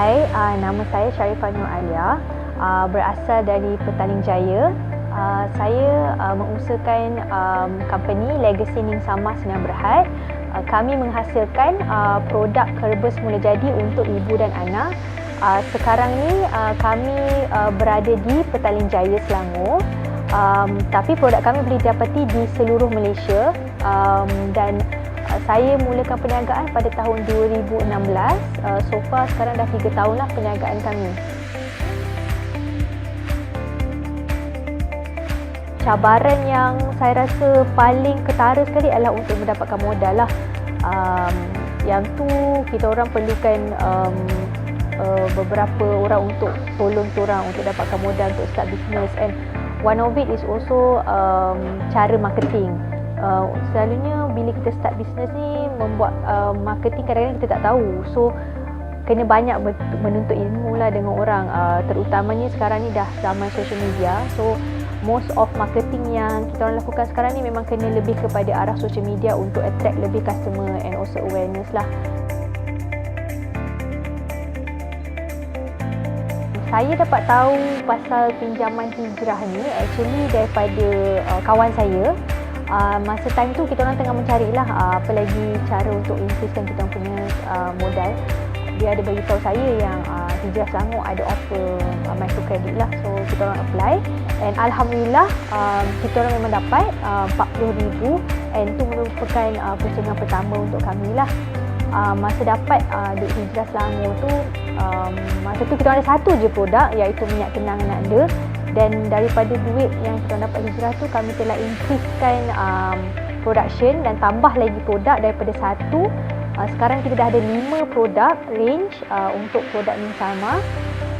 Hai, uh, nama saya Sharifah Nur Alia, uh, berasal dari Petaling Jaya. Uh, saya uh, mengusahakan um, company Legacy Ning Sama Senang Berhad. Uh, kami menghasilkan uh, produk kerbas mula jadi untuk ibu dan anak. Uh, sekarang ni uh, kami uh, berada di Petaling Jaya, Selangor. Um, tapi produk kami boleh didapati di seluruh Malaysia um, dan saya mulakan perniagaan pada tahun 2016. Uh, so far sekarang dah 3 tahun lah perniagaan kami. Cabaran yang saya rasa paling ketara sekali adalah untuk mendapatkan modal lah. Um, yang tu kita orang perlukan um, uh, beberapa orang untuk tolong orang untuk dapatkan modal untuk start business and one of it is also um, cara marketing uh, selalunya bila kita start bisnes ni membuat uh, marketing kadang-kadang kita tak tahu. So kena banyak menuntut ilmu lah dengan orang. Uh, terutamanya sekarang ni dah zaman social media. So most of marketing yang kita orang lakukan sekarang ni memang kena lebih kepada arah social media untuk attract lebih customer and also awareness lah. Saya dapat tahu pasal pinjaman hijrah ni actually daripada uh, kawan saya uh, masa time tu kita orang tengah mencarilah uh, apa lagi cara untuk increasekan kita punya uh, modal. Dia ada bagi tahu saya yang uh, hijrah Selangor ada offer uh, microcredit lah. So kita orang apply and alhamdulillah um, kita orang memang dapat uh, 40,000 and itu merupakan uh, persaingan pertama untuk kami lah. Uh, masa dapat uh, duit hijrah Selangor tu um, masa tu kita ada satu je produk iaitu minyak tenang nada dan daripada duit yang kita dapat hijrah tu kami telah increasekan um, production dan tambah lagi produk daripada satu uh, sekarang kita dah ada lima produk range uh, untuk produk Min Sama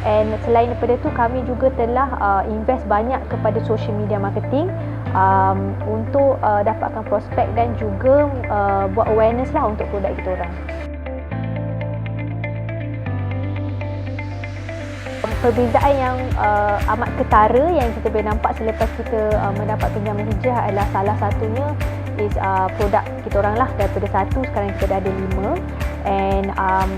and selain daripada tu kami juga telah uh, invest banyak kepada social media marketing um, untuk uh, dapatkan prospek dan juga uh, buat awareness lah untuk produk kita orang. Perbezaan yang uh, amat ketara yang kita boleh nampak selepas kita uh, mendapat pinjaman hijrah adalah salah satunya is uh, produk kita orang lah. Daripada satu sekarang kita dah ada lima. And um,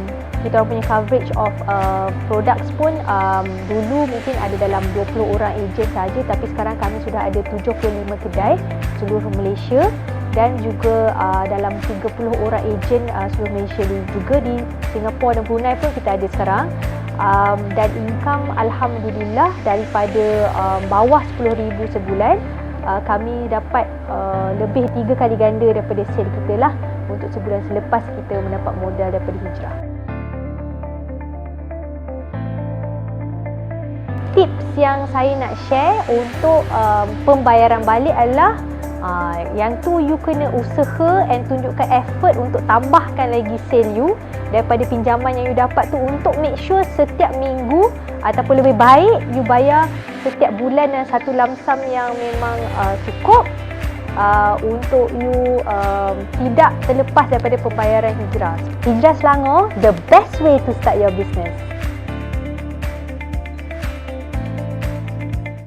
kita orang punya coverage of uh, products pun um, dulu mungkin ada dalam 20 orang agent saja tapi sekarang kami sudah ada 75 kedai seluruh Malaysia. Dan juga uh, dalam 30 orang agent uh, seluruh Malaysia juga di Singapura dan Brunei pun kita ada sekarang um, dan income alhamdulillah daripada um, bawah 10000 sebulan uh, kami dapat uh, lebih tiga kali ganda daripada sale kita lah untuk sebulan selepas kita mendapat modal daripada hijrah. Tips yang saya nak share untuk um, pembayaran balik adalah Uh, yang tu you kena usaha and tunjukkan effort untuk tambahkan lagi sale you daripada pinjaman yang you dapat tu untuk make sure setiap minggu ataupun lebih baik you bayar setiap bulan dan satu lamsam yang memang uh, cukup uh, untuk you um, tidak terlepas daripada pembayaran hijrah. Hijrah Selangor, the best way to start your business.